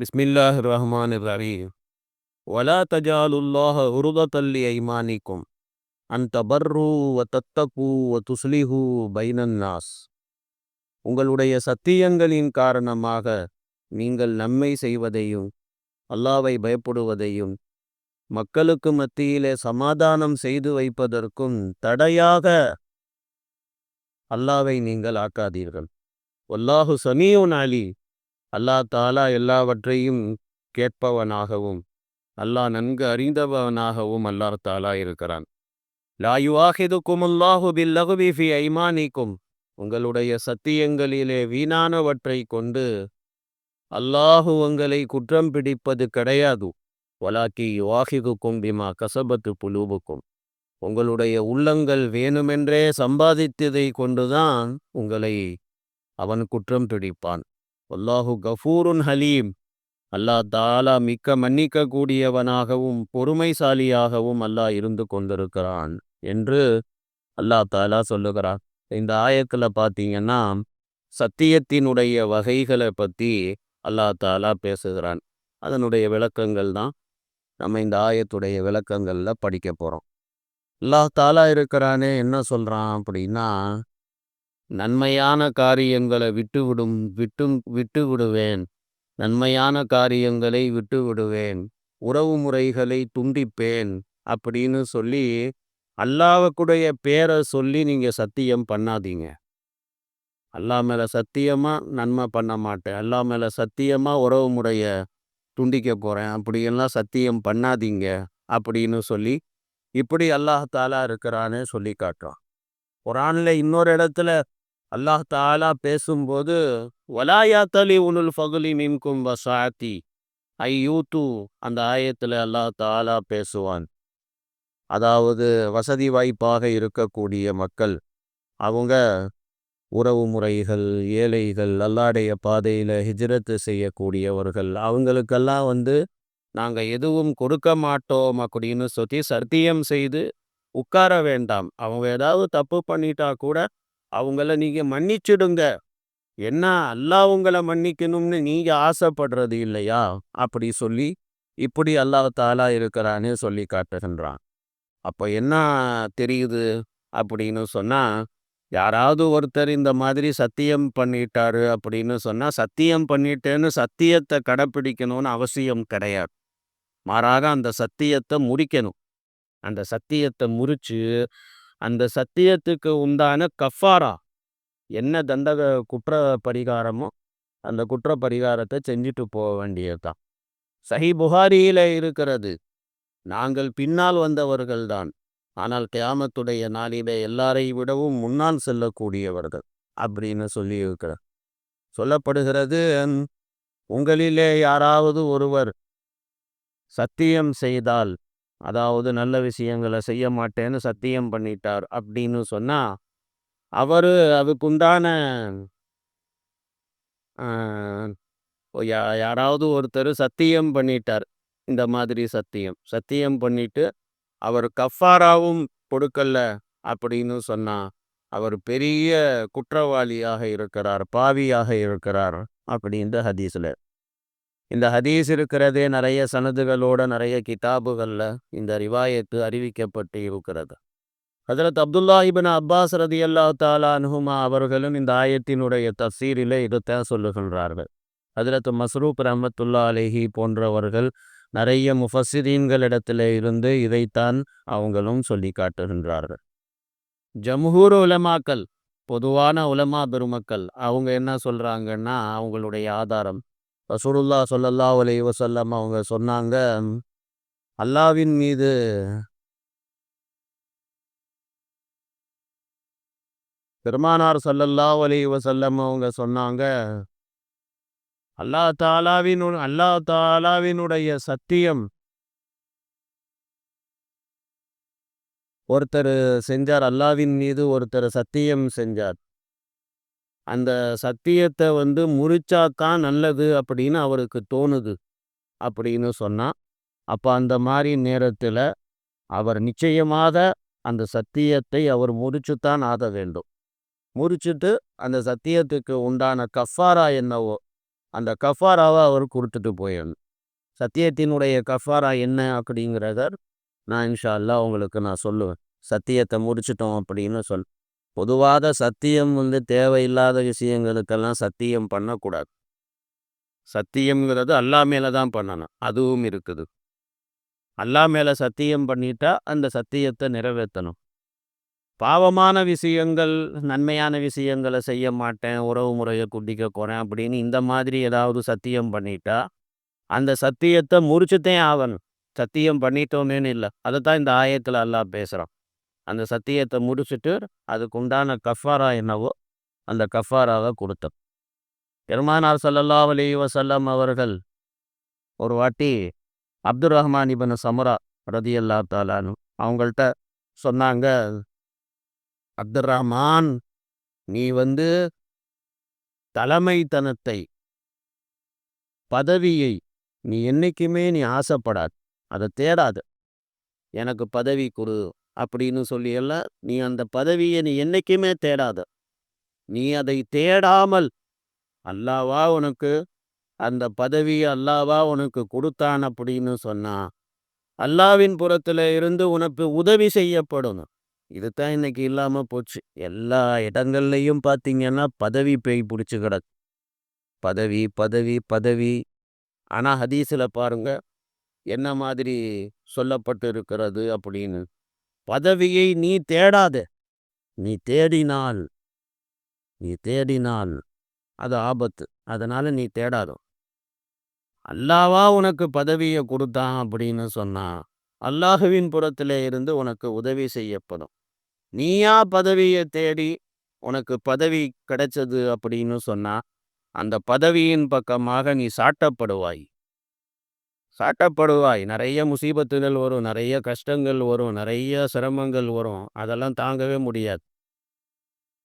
பிஸ்மில்லாஹ் ரஹ்மான் ரஹீம் ஒலா தஜாலுல்லாஹ உருதத்தல்லி ஐமானிக்கும் அந்த பர்ரு வ தத்தகு வ துஸ்லிஹு பைனன்னாஸ் உங்களுடைய சத்தியங்களின் காரணமாக நீங்கள் நன்மை செய்வதையும் அல்லாவை பயப்படுவதையும் மக்களுக்கு மத்தியிலே சமாதானம் செய்து வைப்பதற்கும் தடையாக அல்லாவை நீங்கள் ஆக்காதீர்கள். ஒல்லாஹு சனியுன் அலி அல்லாஹ் தாலா எல்லாவற்றையும் கேட்பவனாகவும் அல்லாஹ் நன்கு அறிந்தவனாகவும் அல்லாஹ் தாலா இருக்கிறான். லாயுவாஹிது குமுல்லாஹு பில்லகுபி ஃபி ஐமானிக்கும் உங்களுடைய சத்தியங்களிலே வீணானவற்றை கொண்டு அல்லாஹு உங்களை குற்றம் பிடிப்பது கிடையாது. வலாக்கி யுவாஹிதுக்கும் பிமா கசபத்து புலூபுக்கும் உங்களுடைய உள்ளங்கள் வேணுமென்றே சம்பாதித்ததை கொண்டுதான் உங்களை அவன் குற்றம் பிடிப்பான். அல்லாஹு கஃபூருன் ஹலீம். அல்லாஹ் தாலா மிக்க மன்னிக்க கூடியவனாகவும் பொறுமைசாலியாகவும் அல்லாஹ் இருந்து கொண்டிருக்கிறான் என்று அல்லாஹ் தாலா சொல்லுகிறான். இந்த ஆயத்தில் பார்த்தீங்கன்னா சத்தியத்தினுடைய வகைகளை பற்றி அல்லாஹ் தாலா பேசுகிறான். அதனுடைய விளக்கங்கள் தான் நம்ம இந்த ஆயத்துடைய விளக்கங்களில் படிக்க போகிறோம் அல்லாஹ் தாலா இருக்கிறானே என்ன சொல்கிறான் அப்படின்னா நன்மையான காரியங்களை விட்டு விடும் விட்டு விட்டு விடுவேன் நன்மையான காரியங்களை விட்டு விடுவேன் உறவு முறைகளை துண்டிப்பேன் அப்படின்னு சொல்லி அல்லாவுக்குடைய பேரை சொல்லி நீங்கள் சத்தியம் பண்ணாதீங்க. அல்லா மேலே சத்தியமாக நன்மை பண்ண மாட்டேன். அல்லா மேலே சத்தியமாக உறவு முறையை துண்டிக்க போகிறேன் அப்படியெல்லாம் சத்தியம் பண்ணாதீங்க அப்படின்னு சொல்லி இப்படி அல்லாஹாலா இருக்கிறான்னு சொல்லி காட்டுறான். குரானில் இன்னொரு இடத்துல அல்லாஹ் தாலா பேசும்போது வலாயாத்தலி உனுல் ஃபகுலி மின்கும் வசாத்தி ஐ யூத்து அந்த ஆயத்தில் அல்லாஹ் தாலா பேசுவான். அதாவது வசதி வாய்ப்பாக இருக்கக்கூடிய மக்கள் அவங்க உறவு முறைகள் ஏழைகள் அல்லாடைய பாதையில் ஹிஜ்ரத்து செய்யக்கூடியவர்கள் அவங்களுக்கெல்லாம் வந்து நாங்கள் எதுவும் கொடுக்க மாட்டோம் அப்படின்னு சொல்லி சத்தியம் செய்து உட்கார வேண்டாம். அவங்க ஏதாவது தப்பு பண்ணிட்டா கூட அவங்கள நீங்கள் மன்னிச்சிடுங்க. என்ன அல்லா உங்களை மன்னிக்கணும்னு நீங்கள் ஆசைப்படுறது இல்லையா? அப்படி சொல்லி இப்படி அல்லாஹ் தாலா இருக்கிறான்னு சொல்லி காட்டுகின்றான். அப்போ என்ன தெரியுது? அப்படின்னு சொன்னால் யாராவது ஒருத்தர் இந்த மாதிரி சத்தியம் பண்ணிட்டாரு அப்படின்னு சொன்னால் சத்தியம் பண்ணிட்டேன்னு சத்தியத்தை கடைப்பிடிக்கணும்னு அவசியம் கிடையாது. மாறாக அந்த சத்தியத்தை முடிக்கணும் அந்த சத்தியத்தை முறிச்சு அந்த சத்தியத்துக்கு உண்டான கஃபாரா என்ன தண்டக குற்ற பரிகாரமோ அந்த குற்ற பரிகாரத்தை செஞ்சுட்டு போக வேண்டியதுதான். சஹி புகாரியில் இருக்கிறது நாங்கள் பின்னால் வந்தவர்கள்தான் ஆனால் கியாமத்துடைய நாளிலே எல்லாரை விடவும் முன்னால் செல்லக்கூடியவர்கள் அப்படின்னு சொல்லி இருக்கிறார் சொல்லப்படுகிறது உங்களிலே யாராவது ஒருவர் சத்தியம் செய்தால் அதாவது நல்ல விஷயங்களை செய்ய மாட்டேன்னு சத்தியம் பண்ணிட்டார் அப்படின்னு சொன்னால் அவர் அதுக்குண்டான யாராவது ஒருத்தர் சத்தியம் பண்ணிட்டார். இந்த மாதிரி சத்தியம். சத்தியம் பண்ணிட்டு அவர் கஃபாராவும் கொடுக்கல அப்படின்னு சொன்னால் அவர் பெரிய குற்றவாளியாக இருக்கிறார் பாவியாக இருக்கிறார் அப்படின்ற ஹதீஸில். இந்த ஹதீஸ் இருக்கிறதே நிறைய சனதுகளோட நிறைய கிதாபுகளில் இந்த ரிவாயத்து அறிவிக்கப்பட்டு இருக்கிறது. ஹசரத் அப்துல்லா இபின் அப்பாஸ் ரதி அல்லா தாலா அனுகுமா அவர்களும் இந்த ஆயத்தினுடைய தசீரில் இதைத்தான் சொல்லுகின்றார்கள். ஹசரத் மஸ்ரூப் ரஹமத்துல்லா அலேஹி போன்றவர்கள் நிறைய முஃபசிதீன்களிடத்தில் இருந்து இதைத்தான் அவங்களும் சொல்லி காட்டுகின்றார்கள். ஜம்ஹூர் உலமாக்கல் பொதுவான உலமா பெருமக்கள் அவங்க என்ன சொல்கிறாங்கன்னா அவங்களுடைய ஆதாரம் ரசூலுல்லா சொல்லல்லா அலை வசல்லம் அவங்க சொன்னாங்க அல்லாவின் மீது பெருமானார் சல்லல்லா அலி வசல்லம் அவங்க சொன்னாங்க அல்லா தாலாவின் அல்லா தாலாவினுடைய சத்தியம் ஒருத்தர் செஞ்சார் அல்லாவின் மீது ஒருத்தர் சத்தியம் செஞ்சார். அந்த சத்தியத்தை வந்து முறிச்சாத்தான் நல்லது அப்படின்னு அவருக்கு தோணுது அப்படின்னு சொன்னால் அப்போ அந்த மாதிரி நேரத்தில் அவர் நிச்சயமாக அந்த சத்தியத்தை அவர் முறிச்சுத்தான் ஆத வேண்டும். முறிச்சுட்டு அந்த சத்தியத்துக்கு உண்டான கஃபாரா என்னவோ அந்த கஃபாராவை அவர் கொடுத்துட்டு போயிடணும். சத்தியத்தினுடைய கஃபாரா என்ன அப்படிங்கிறத நான் இன்ஷா அல்லா உங்களுக்கு நான் சொல்லுவேன். சத்தியத்தை முடிச்சிட்டோம் அப்படின்னு சொல் பொதுவாக சத்தியம் வந்து தேவையில்லாத விஷயங்களுக்கெல்லாம் சத்தியம் பண்ணக்கூடாது. சத்தியம்ங்கிறது அல்லா மேலே தான் பண்ணணும். அதுவும் இருக்குது. அல்லா மேலே சத்தியம் பண்ணிட்டா அந்த சத்தியத்தை நிறைவேற்றணும். பாவமான விஷயங்கள் நன்மையான விஷயங்களை செய்ய மாட்டேன் உறவு முறையை குட்டிக்க போகிறேன் அப்படின்னு இந்த மாதிரி ஏதாவது சத்தியம் பண்ணிட்டா அந்த சத்தியத்தை முறிச்சுத்தே ஆகணும். சத்தியம் பண்ணிட்டோமேன்னு இல்லை. அதை தான் இந்த ஆயத்தில் எல்லாம் பேசுகிறோம் அந்த சத்தியத்தை முடிச்சுட்டு அதுக்கு உண்டான கஃபாரா என்னவோ அந்த கஃபாராவை கொடுத்தோம் பெருமானார் சல்லல்லா அலி வசல்லம் அவர்கள் ஒரு வாட்டி அப்துல் ரஹ்மான் இபன் சமரா ரதி அல்லா தாலானு அவங்கள்ட்ட சொன்னாங்க அப்துல் ரஹ்மான் நீ வந்து தலைமைத்தனத்தை பதவியை நீ என்னைக்குமே நீ ஆசைப்படாது. அதை தேடாது. எனக்கு பதவி கொடு அப்படின்னு சொல்லியெல்லாம் நீ அந்த பதவியை நீ என்றைக்குமே தேடாத. நீ அதை தேடாமல் அல்லாவா உனக்கு அந்த பதவியை அல்லாவா உனக்கு கொடுத்தான் அப்படின்னு சொன்னா அல்லாவின் புறத்துல இருந்து உனக்கு உதவி செய்யப்படணும் இதுதான் இன்னைக்கு இல்லாமல் போச்சு. எல்லா இடங்கள்லையும் பார்த்தீங்கன்னா பதவி பேய் பிடிச்சி கிடக்கு. பதவி பதவி பதவி. ஆனால் ஹதீஸில் பாருங்க என்ன மாதிரி சொல்லப்பட்டு இருக்கிறது அப்படின்னு. பதவியை நீ தேடாத. நீ தேடினால் நீ தேடினால் அது ஆபத்து. அதனால நீ தேடாதோ. அல்லாவா உனக்கு பதவியை கொடுத்தான் அப்படின்னு சொன்னா அல்லாஹுவின் புறத்திலே இருந்து உனக்கு உதவி செய்யப்படும். நீயா பதவியை தேடி உனக்கு பதவி கிடைச்சது அப்படின்னு சொன்னா அந்த பதவியின் பக்கமாக நீ சாட்டப்படுவாய். சாட்டப்படுவாய் நிறைய முசீபத்துகள் வரும். நிறைய கஷ்டங்கள் வரும். நிறைய சிரமங்கள் வரும். அதெல்லாம் தாங்கவே முடியாது.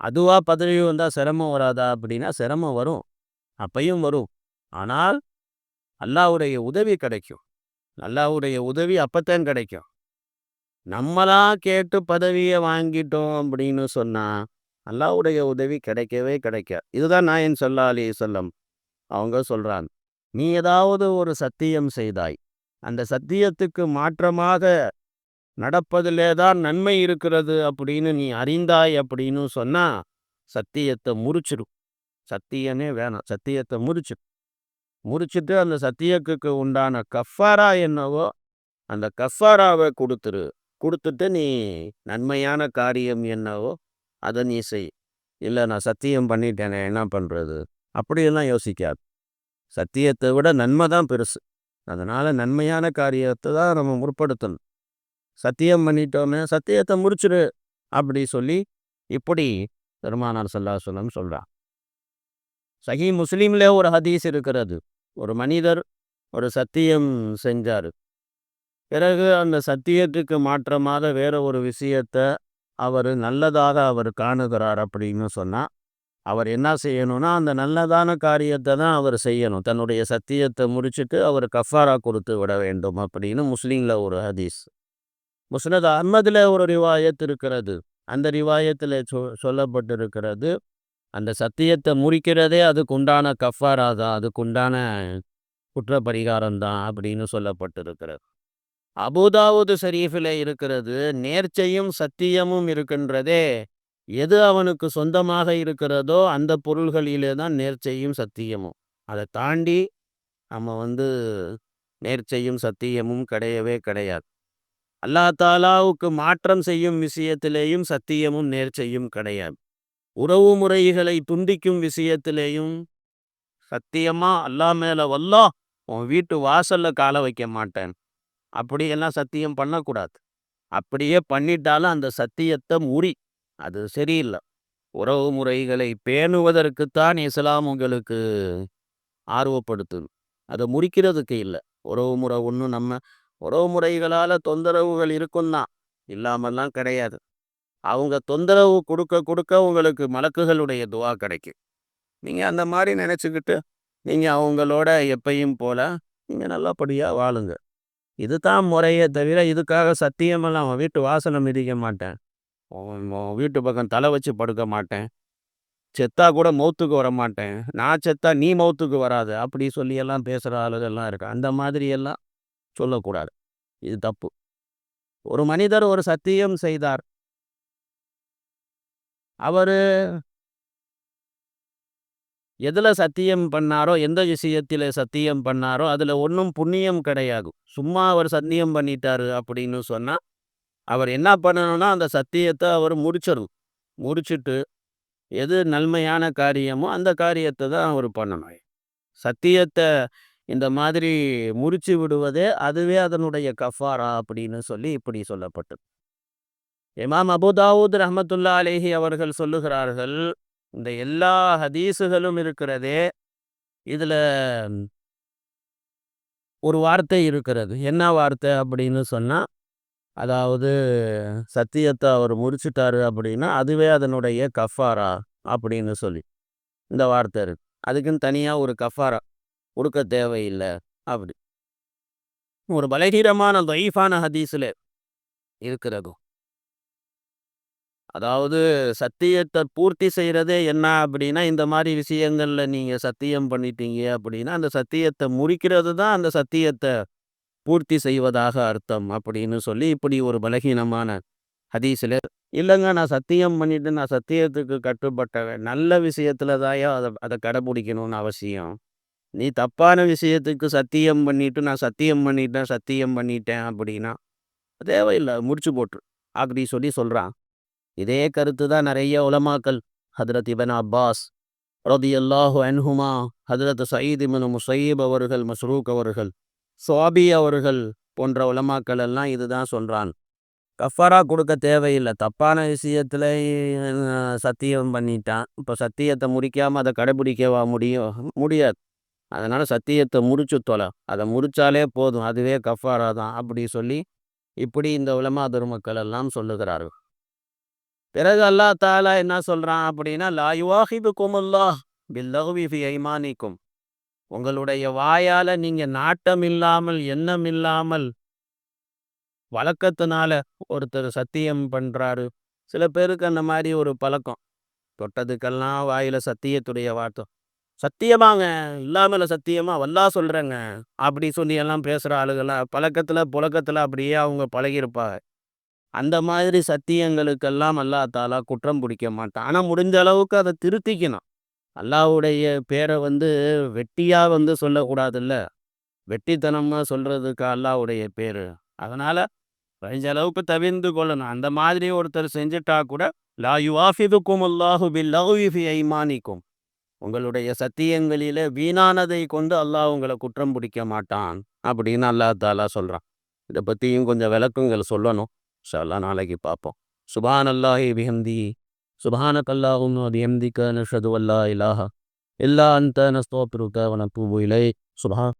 அதுவா பதவி வந்தால் சிரமம் வராதா அப்படின்னா சிரமம் வரும். அப்பையும் வரும். ஆனால் அல்லாவுடைய உதவி கிடைக்கும். அல்லாவுடைய உதவி அப்பத்தான் கிடைக்கும். நம்மளா கேட்டு பதவியை வாங்கிட்டோம் அப்படின்னு சொன்னா அல்லாவுடைய உதவி கிடைக்கவே கிடைக்காது. இதுதான் நாயன் சொல்லா அலி சொல்லம். அவங்க சொல்கிறாங்க நீ ஏதாவது ஒரு சத்தியம் செய்தாய். அந்த சத்தியத்துக்கு மாற்றமாக நடப்பதிலே தான் நன்மை இருக்கிறது அப்படின்னு நீ அறிந்தாய் அப்படின்னு சொன்னா சத்தியத்தை முறிச்சிடும் சத்தியனே வேணாம். சத்தியத்தை முறிச்சு முறிச்சிட்டு அந்த சத்தியத்துக்கு உண்டான கஃபாரா என்னவோ அந்த கஃபாராவை கொடுத்துரு. கொடுத்துட்டு நீ நன்மையான காரியம் என்னவோ அதை நீ செய். இல்லை நான் சத்தியம் பண்ணிட்டேனே என்ன பண்ணுறது அப்படியெல்லாம் யோசிக்காது. சத்தியத்தை விட நன்மை தான் பெருசு. அதனால் நன்மையான காரியத்தை தான் நம்ம முற்படுத்தணும். சத்தியம் பண்ணிட்டோமே சத்தியத்தை முடிச்சிரு அப்படி சொல்லி இப்படி பெருமானார் சல்லா சொல்லம் சொல்கிறான் சஹி முஸ்லீம்ல ஒரு ஹதீஸ் இருக்கிறது. ஒரு மனிதர் ஒரு சத்தியம் செஞ்சார். பிறகு அந்த சத்தியத்துக்கு மாற்றமாக வேற ஒரு விஷயத்தை அவர் நல்லதாக அவர் காணுகிறார் அப்படின்னு சொன்னால் அவர் என்ன செய்யணும்னா அந்த நல்லதான காரியத்தை தான் அவர் செய்யணும். தன்னுடைய சத்தியத்தை முடிச்சுட்டு அவர் கஃபாரா கொடுத்து விட வேண்டும் அப்படின்னு முஸ்லீமில் ஒரு ஹதீஸ். முஸ்னத் அஹ்மதில் ஒரு ரிவாயத் இருக்கிறது. அந்த ரிவாயத்தில் சொ சொல்லப்பட்டிருக்கிறது அந்த சத்தியத்தை முறிக்கிறதே அதுக்கு உண்டான கஃபாரா தான் அதுக்கு உண்டான குற்ற பரிகாரம் தான் அப்படின்னு சொல்லப்பட்டிருக்கிறது. அபுதாவுது ஷரீஃபில் இருக்கிறது நேர்ச்சையும் சத்தியமும் இருக்கின்றதே எது அவனுக்கு சொந்தமாக இருக்கிறதோ அந்த பொருள்களிலே தான் நேர்ச்சையும் சத்தியமும். அதை தாண்டி நம்ம வந்து நேர்ச்சையும் சத்தியமும் கிடையவே கிடையாது. அல்லா தாலாவுக்கு மாற்றம் செய்யும் விஷயத்திலேயும் சத்தியமும் நேர்ச்சையும் கிடையாது. உறவு முறைகளை துண்டிக்கும் விஷயத்திலேயும் சத்தியமா? அல்லா மேல வல்லா உன் வீட்டு வாசல்ல கால வைக்க மாட்டேன். அப்படியெல்லாம் சத்தியம் பண்ணக்கூடாது. அப்படியே பண்ணிட்டாலும் அந்த சத்தியத்தை முறி அது சரியில்லை. உறவு முறைகளை பேணுவதற்குத்தான் இஸ்லாம் உங்களுக்கு ஆர்வப்படுத்துது. அதை முறிக்கிறதுக்கு இல்லை. உறவு முறை ஒன்றும் நம்ம உறவு முறைகளால் தொந்தரவுகள் இருக்கும் தான் இல்லாமல்லாம் கிடையாது. அவங்க தொந்தரவு கொடுக்க கொடுக்க உங்களுக்கு மலக்குகளுடைய துவா கிடைக்கும். நீங்கள் அந்த மாதிரி நினச்சிக்கிட்டு நீங்கள் அவங்களோட எப்பையும் போல் நீங்கள் நல்லபடியாக வாழுங்க. இது தான் முறையே தவிர இதுக்காக சத்தியமெல்லாம் அவன் வீட்டு வாசனை மிதிக்க மாட்டேன். வீட்டு பக்கம் தலை வச்சு படுக்க மாட்டேன். செத்தா கூட மௌத்துக்கு வர மாட்டேன். நான் செத்தா நீ மௌத்துக்கு வராது. அப்படி சொல்லி எல்லாம் பேசுகிற ஆளுகள்லாம் இருக்கு. அந்த மாதிரி எல்லாம் சொல்லக்கூடாது. இது தப்பு. ஒரு மனிதர் ஒரு சத்தியம் செய்தார். அவர் எதில் சத்தியம் பண்ணாரோ எந்த விஷயத்தில் சத்தியம் பண்ணாரோ அதில் ஒன்றும் புண்ணியம் கிடையாது. சும்மா அவர் சத்தியம் பண்ணிட்டாரு அப்படின்னு சொன்னால் அவர் என்ன பண்ணணும்னா அந்த சத்தியத்தை அவர் முடிச்சிடும் முடிச்சுட்டு எது நன்மையான காரியமோ அந்த காரியத்தை தான் அவர் பண்ணணும். சத்தியத்தை இந்த மாதிரி முறிச்சு விடுவதே அதுவே அதனுடைய கஃபாரா அப்படின்னு சொல்லி இப்படி சொல்லப்பட்டது. இமாம் அபுதாவூத் ரஹமத்துல்லா அலேஹி அவர்கள் சொல்லுகிறார்கள் இந்த எல்லா ஹதீஸுகளும் இருக்கிறதே இதில் ஒரு வார்த்தை இருக்கிறது. என்ன வார்த்தை அப்படின்னு சொன்னால் அதாவது சத்தியத்தை அவர் முறிச்சிட்டாரு அப்படின்னா அதுவே அதனுடைய கஃபாரா அப்படின்னு சொல்லி இந்த வார்த்தை இருக்கு. அதுக்குன்னு தனியாக ஒரு கஃபாரா கொடுக்க தேவையில்லை அப்படி. ஒரு பலகீனமான லைஃபான ஹதீஸில் இருக்கிறதும். அதாவது சத்தியத்தை பூர்த்தி செய்கிறதே என்ன அப்படின்னா இந்த மாதிரி விஷயங்களில் நீங்கள் சத்தியம் பண்ணிட்டீங்க அப்படின்னா அந்த சத்தியத்தை முறிக்கிறது தான் அந்த சத்தியத்தை பூர்த்தி செய்வதாக அர்த்தம் அப்படின்னு சொல்லி இப்படி ஒரு பலகீனமான ஹதீஸில் இல்லைங்க நான் சத்தியம் பண்ணிட்டு நான் சத்தியத்துக்கு கட்டுப்பட்டவன் நல்ல விஷயத்துல தாயோ அதை அதை கடைபிடிக்கணும்னு அவசியம். நீ தப்பான விஷயத்துக்கு சத்தியம் பண்ணிட்டு நான் சத்தியம் பண்ணிட்டேன் சத்தியம் பண்ணிட்டேன் அப்படின்னா தேவையில்லை முடிச்சு போட்டு அப்படி சொல்லி சொல்கிறான் இதே கருத்து தான் நிறைய உலமாக்கல் ஹதரத் இபன் அப்பாஸ் ரதி அல்லாஹு அன்ஹுமா ஹதரத் சயீத் இமன் முசையீப் அவர்கள் மஸ்ரூக் அவர்கள் சுவாபி அவர்கள் போன்ற உலமாக்கள் எல்லாம் இதுதான் சொல்கிறான் கஃபாரா கொடுக்க தேவையில்லை. தப்பான விஷயத்தில் சத்தியம் பண்ணிட்டான். இப்போ சத்தியத்தை முடிக்காமல் அதை கடைபிடிக்கவா முடியும் முடியாது. அதனால் சத்தியத்தை முடிச்சு தொலை. அதை முடித்தாலே போதும். அதுவே கஃபாரா தான் அப்படி சொல்லி இப்படி இந்த உலமா பெருமக்கள் எல்லாம் சொல்லுகிறார்கள். பிறகு அல்லா தாலா என்ன சொல்கிறான் அப்படின்னா லாயுவாஹிபு குமுல்லா பில்லகுவி ஃபி ஐமானிக்கும். உங்களுடைய வாயால் நீங்கள் நாட்டம் இல்லாமல் எண்ணம் இல்லாமல் வழக்கத்தினால ஒருத்தர் சத்தியம் பண்ணுறாரு சில பேருக்கு அந்த மாதிரி ஒரு பழக்கம். தொட்டதுக்கெல்லாம் வாயில் சத்தியத்துடைய வார்த்தை. சத்தியமாங்க இல்லாமல் சத்தியமா வல்லா சொல்கிறேங்க அப்படி சொல்லி எல்லாம் பேசுகிற ஆளுகள்லாம் பழக்கத்தில் புழக்கத்தில் அப்படியே அவங்க பழகியிருப்பாங்க. அந்த மாதிரி சத்தியங்களுக்கெல்லாம் அல்லா தாலா குற்றம் பிடிக்க மாட்டான். ஆனால் முடிஞ்ச அளவுக்கு அதை திருத்திக்கணும். அல்லாவுடைய பேரை வந்து வெட்டியாக வந்து சொல்லக்கூடாதுல்ல. வெட்டித்தனமாக சொல்கிறதுக்கு அல்லாவுடைய பேர். அதனால் கொஞ்ச அளவுக்கு தவிர்ந்து கொள்ளணும். அந்த மாதிரி ஒருத்தர் செஞ்சுட்டா கூட லா யுவாஃபிதுக்கும் அல்லாஹு பில்லி ஐமானிக்கும். உங்களுடைய சத்தியங்களிலே வீணானதை கொண்டு அல்லாஹ் உங்களை குற்றம் பிடிக்க மாட்டான் அப்படின்னு அல்லா தாலா சொல்கிறான் இதை பற்றியும் கொஞ்சம் விளக்கங்கள் சொல்லணும். ஷல்லா நாளைக்கு பார்ப்போம். சுபான் அல்லாஹி பிஹந்தி சுபானக் அல்லாஹும் எம்திக்க நஷது அல்லா இலாஹா இல்லா அந்த நஸ்தோபிருக்க வனப்பு இலை சுபா